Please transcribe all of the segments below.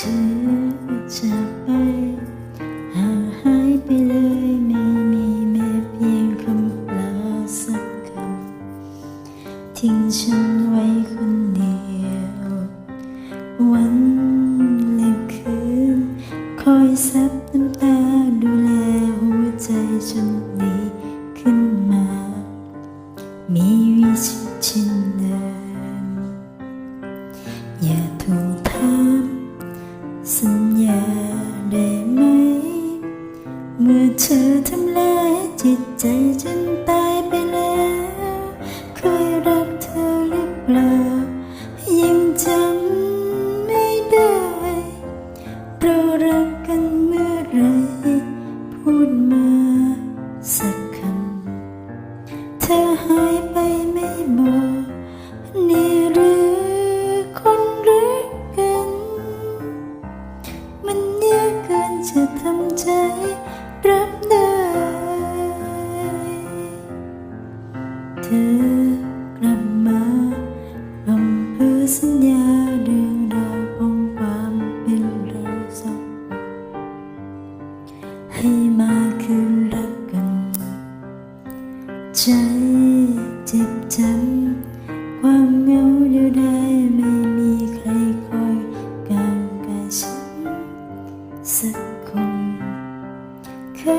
เธอจากไปห่างหายไปเลยไม่มีแม้เพียงคำปลาสักคำทิ้งฉันไว้คนเดียว วันและคืน คอยซับน้ำตาดูแลหัวใจจนดีขึ้นมา มีวิชิตเช่นเดิม ได้ไหม เมื่อเธอทำลายจิตใจจนตายไปแล้วเคยรักเธอหรือเปล่า ยังจำไม่ได้ เรารักกันเมื่อไร จะทำใจรับได้ เธอกลับมาอำเภอสัญญาเรื่องราวของความเป็นเราสองให้มาคืนรักกันใจ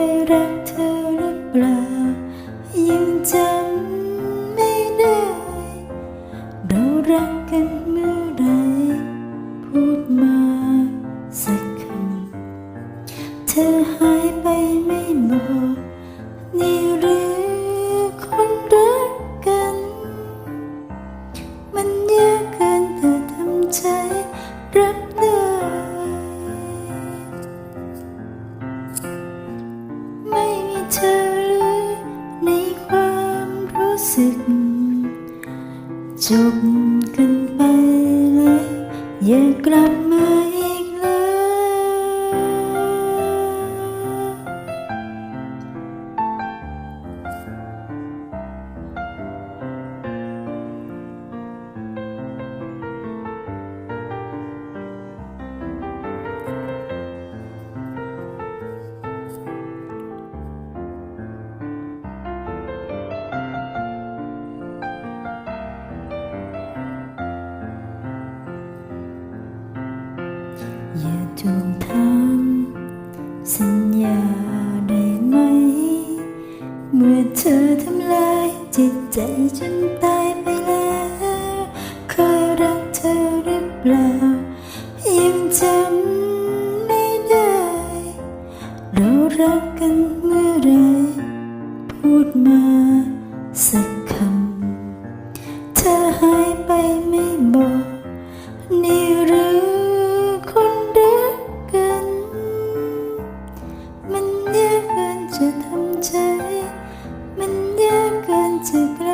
ยรักเธอหรือเปล่า ยังจำไม่ได้ เรารักกันเมื่อไร พูดมาสักคำ เธอหายไปไม่บอกนี่หรือ จบกันไปแล้วอย่ากลับมา อย่าทวงถามสัญญาได้ไหม เมื่อเธอทำลายจิตใจจนตายไปแล้วเคยรักเธอหรือเปล่ายังจำไม่ได้ เรารักกันเมื่อไรพูดมาสักคำ to